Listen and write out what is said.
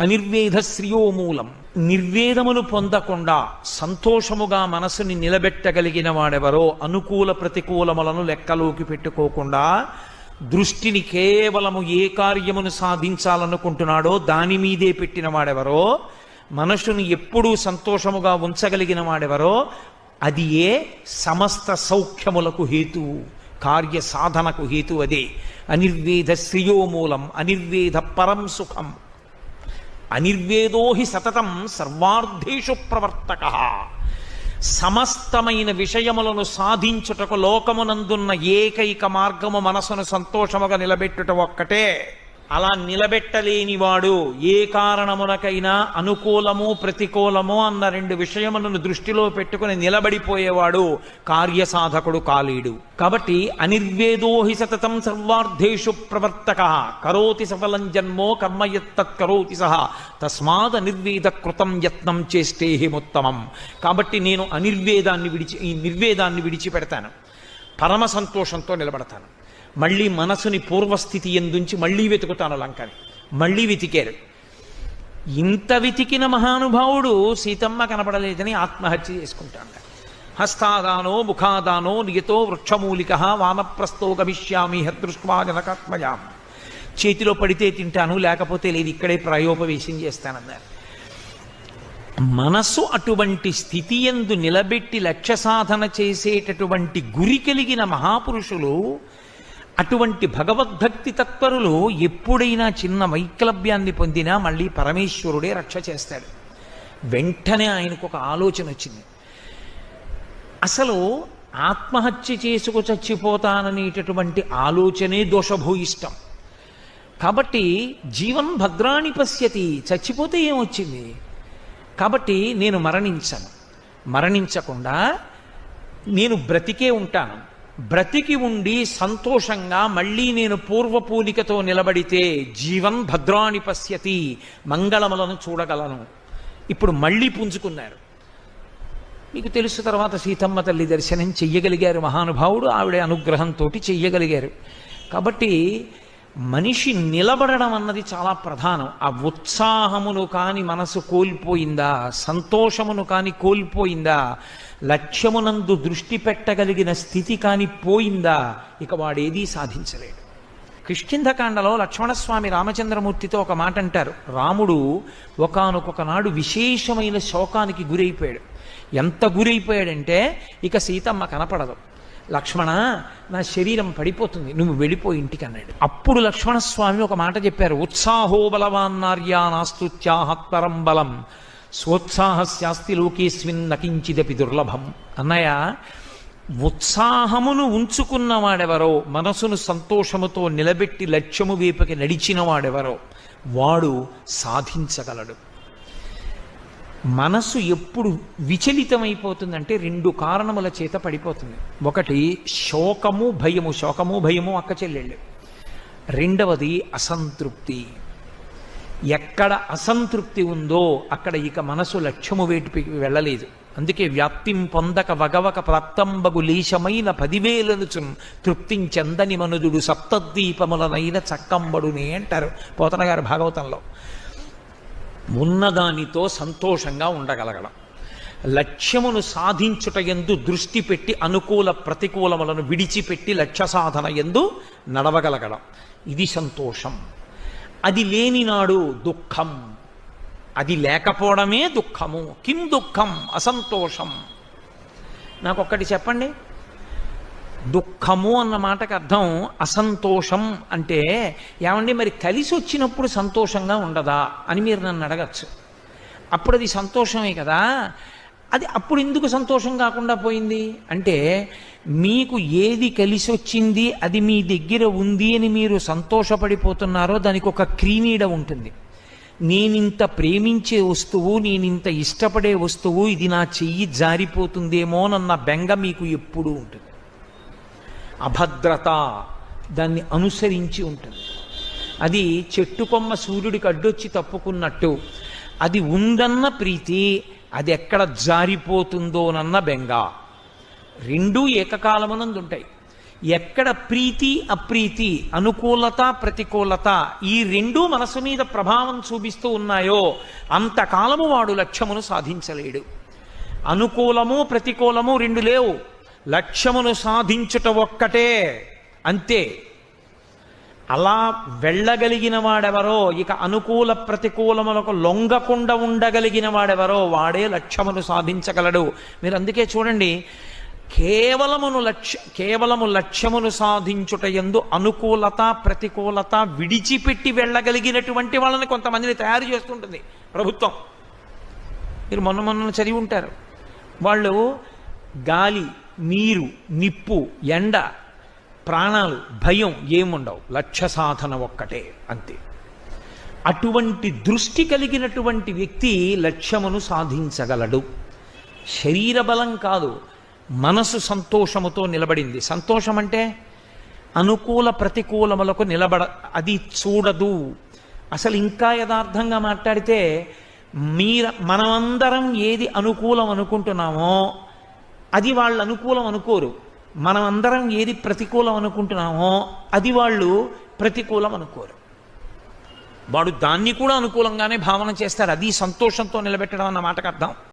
అనిర్వేద శ్రియోమూలం నిర్వేదములు పొందకుండా సంతోషముగా మనసుని నిలబెట్టగలిగిన వాడెవరో అనుకూల ప్రతికూలములను లెక్కలోకి పెట్టుకోకుండా దృష్టిని కేవలము ఏ కార్యమును సాధించాలనుకుంటున్నాడో దాని మీదే పెట్టిన వాడెవరో మనసుని ఎప్పుడూ సంతోషముగా ఉంచగలిగిన వాడెవరో అది ఏ సమస్త సౌఖ్యములకు హేతువు కార్య సాధనకు హేతు అదే. అనిర్వేద శ్రియోమూలం అనిర్వేద పరం సుఖం. అనిర్వేదో హి సతతం సర్వార్థేషు ప్రవర్తక. సమస్తమైన విషయములను సాధించుటకు లోకమునందున్న ఏకైక మార్గము మనసును సంతోషముగా నిలబెట్టుట ఒక్కటే. అలా నిలబెట్టలేనివాడు ఏ కారణమునకైనా అనుకూలము ప్రతికూలము అన్న రెండు విషయములను దృష్టిలో పెట్టుకుని నిలబడిపోయేవాడు కార్యసాధకుడు కాలేడు. కాబట్టి అనిర్వేదోహి సతతం సర్వార్థేషు ప్రవర్తక కరోతి సఫలం జన్మో కర్మయత్తత్ కరోతి సహ తస్మాత్ అనిర్వేద కృతం యత్నం చేస్తే ఉత్తమం కాబట్టి నేను అనిర్వేదాన్ని విడిచి ఈ నిర్వేదాన్ని విడిచిపెడతాను. పరమ సంతోషంతో నిలబడతాను. మళ్ళీ మనసుని పూర్వస్థితి ఎందుంచి మళ్ళీ వెతుకుతాను లంకని. మళ్ళీ వెతికారు. ఇంత వెతికిన మహానుభావుడు సీతమ్మ కనపడలేదని ఆత్మహత్య చేసుకుంటాడు. హస్తాదానో ముఖాదానో నియతో వృక్షమూలిక వానప్రస్థో గమిష్యామి హదృష్వా జనకాత్మయా చేతిలో పడితే తింటాను లేకపోతే లేదు ఇక్కడే ప్రాయోపవేశం చేస్తానన్నారు. మనస్సు అటువంటి స్థితి ఎందు నిలబెట్టి లక్ష్య సాధన చేసేటటువంటి గురి కలిగిన మహాపురుషులు అటువంటి భగవద్భక్తి తత్పరులు ఎప్పుడైనా చిన్న వైక్లభ్యాన్ని పొందినా మళ్ళీ పరమేశ్వరుడే రక్ష చేస్తాడు. వెంటనే ఆయనకు ఒక ఆలోచన వచ్చింది. అసలు ఆత్మహత్య చేసుకు చచ్చిపోతాననేటటువంటి ఆలోచనే దోషభూయిష్టం. కాబట్టి జీవన్ భద్రాణి పశ్యతి చచ్చిపోతే ఏమొచ్చింది? కాబట్టి నేను మరణించను. మరణించకుండా నేను బ్రతికే ఉంటాను. బ్రతికి ఉండి సంతోషంగా మళ్ళీ నేను పూర్వపూలికతో నిలబడితే జీవం భద్రాణి పశ్యతి మంగళములను చూడగలను. ఇప్పుడు మళ్ళీ పుంజుకున్నారు. మీకు తెలుసు తర్వాత సీతమ్మ తల్లి దర్శనం చెయ్యగలిగారు మహానుభావుడు ఆవిడ అనుగ్రహంతో చెయ్యగలిగారు. కాబట్టి మనిషి నిలబడడం అన్నది చాలా ప్రధానం. ఆ ఉత్సాహమును కాని మనసు కోల్పోయిందా? సంతోషమును కాని కోల్పోయిందా? లక్ష్యమునందు దృష్టి పెట్టగలిగిన స్థితి కాని పోయిందా? ఇక వాడేదీ సాధించలేడు. కిష్కింధకాండలో లక్ష్మణస్వామి రామచంద్రమూర్తితో ఒక మాట అంటారు రాముడు ఒకనొకొకనాడు విశేషమైన శోకానికి గురైపోయాడు. ఎంత గురైపోయాడంటే ఇక సీతమ్మ కనపడదు. లక్ష్మణ నా శరీరం పడిపోతుంది నువ్వు వెళ్ళిపో ఇంటికి అన్నాడు. అప్పుడు లక్ష్మణస్వామి ఒక మాట చెప్పారు ఉత్సాహో బలవాన్నార్యానాస్తుత్యాహత్పరం బలం స్వోత్సాహస్యాస్తి లోకేస్మిన్ నకించిదపి దుర్లభం. అన్నయ్య ఉత్సాహమును ఉంచుకున్నవాడెవరో మనసును సంతోషముతో నిలబెట్టి లక్ష్యము వైపుకి నడిచిన వాడెవరో వాడు సాధించగలడు. మనస్సు ఎప్పుడు విచలితమైపోతుందంటే రెండు కారణముల చేత పడిపోతుంది. ఒకటి శోకము భయము. శోకము భయము అక్క చెల్లెళ్ళు. రెండవది అసంతృప్తి. ఎక్కడ అసంతృప్తి ఉందో అక్కడ ఇక మనసు లక్ష్యము వేటికి వెళ్ళలేదు. అందుకే వ్యాప్తిం పొందక వగవక ప్రాప్తంబగు లీశమైన పదివేలను తృప్తించెందని మనుదుడు సప్తద్వీపములనైన చక్కంబడునే అంటారు. పోతన గారు భాగవతంలో. ఉన్నదానితో సంతోషంగా ఉండగలగడం. లక్ష్యమును సాధించుట ఎందు దృష్టి పెట్టి అనుకూల ప్రతికూలములను విడిచిపెట్టి లక్ష్య సాధన ఎందు నడవగలగడం. ఇది సంతోషం. అది లేనినాడు దుఃఖం. అది లేకపోవడమే దుఃఖము. కిం దుఃఖం? అసంతోషం. నాకొక్కటి చెప్పండి. దుఃఖము అన్న మాటకు అర్థం అసంతోషం అంటే ఏమండి మరి కలిసి వచ్చినప్పుడు సంతోషంగా ఉండదా అని మీరు నన్ను అడగచ్చు. అప్పుడు అది సంతోషమే కదా. అది అప్పుడు ఎందుకు సంతోషం కాకుండా పోయింది? అంటే మీకు ఏది కలిసి వచ్చింది అది మీ దగ్గర ఉంది అని మీరు సంతోషపడిపోతున్నారో దానికి ఒక క్రీనీడ ఉంటుంది. నేనింత ప్రేమించే వస్తువు నేనింత ఇష్టపడే వస్తువు ఇది నా చెయ్యి జారిపోతుందేమోనన్న బెంగ మీకు ఎప్పుడూ ఉంటుంది. అభద్రత దాన్ని అనుసరించి ఉంటుంది. అది చెట్టు కొమ్మ సూర్యుడికి అడ్డొచ్చి తప్పుకున్నట్టు అది ఉందన్న ప్రీతి అది ఎక్కడ జారిపోతుందోనన్న బెంగ. రెండూ ఏకకాలమునందు ఉంటాయి ఎక్కడ ప్రీతి అప్రీతి అనుకూలత ప్రతికూలత ఈ రెండూ మనసు మీద ప్రభావం చూపిస్తూ ఉన్నాయో అంతకాలము వాడు లక్ష్యమును సాధించలేడు. అనుకూలము ప్రతికూలము రెండు లేవు. లక్ష్యమును సాధించుట ఒక్కటే. అంతే. అలా వెళ్ళగలిగిన వాడెవరో ఇక అనుకూల ప్రతికూలములకు లొంగకుండా ఉండగలిగిన వాడెవరో వాడే లక్ష్యమును సాధించగలడు. మీరు అందుకే చూడండి కేవలమును లక్ష్య కేవలము లక్ష్యమును సాధించుట ఎందు అనుకూలత ప్రతికూలత విడిచిపెట్టి వెళ్ళగలిగినటువంటి వాళ్ళని కొంతమందిని తయారు చేస్తుంటుంది ప్రభుత్వం. మీరు మొన్న మొన్న చదివి ఉంటారు. వాళ్ళు గాలి నీరు నిప్పు ఎండ ప్రాణాలు భయం ఏముండవు. లక్ష్య సాధన ఒక్కటే అంతే. అటువంటి దృష్టి కలిగినటువంటి వ్యక్తి లక్ష్యమును సాధించగలడు. శరీర బలం కాదు మనసు సంతోషముతో నిలబడింది. సంతోషం అంటే అనుకూల ప్రతికూలములకు నిలబడ అది చూడదు. అసలు ఇంకా యథార్థంగా మాట్లాడితే మీర మనమందరం ఏది అనుకూలం అనుకుంటున్నామో అది వాళ్ళు అనుకూలం అనుకోరు. మనమందరం ఏది ప్రతికూలం అనుకుంటున్నామో అది వాళ్ళు ప్రతికూలం అనుకోరు. వాడు దాన్ని కూడా అనుకూలంగానే భావన చేస్తారు. అది సంతోషంతో నిలబెట్టడం అన్న మాటకు అర్థం.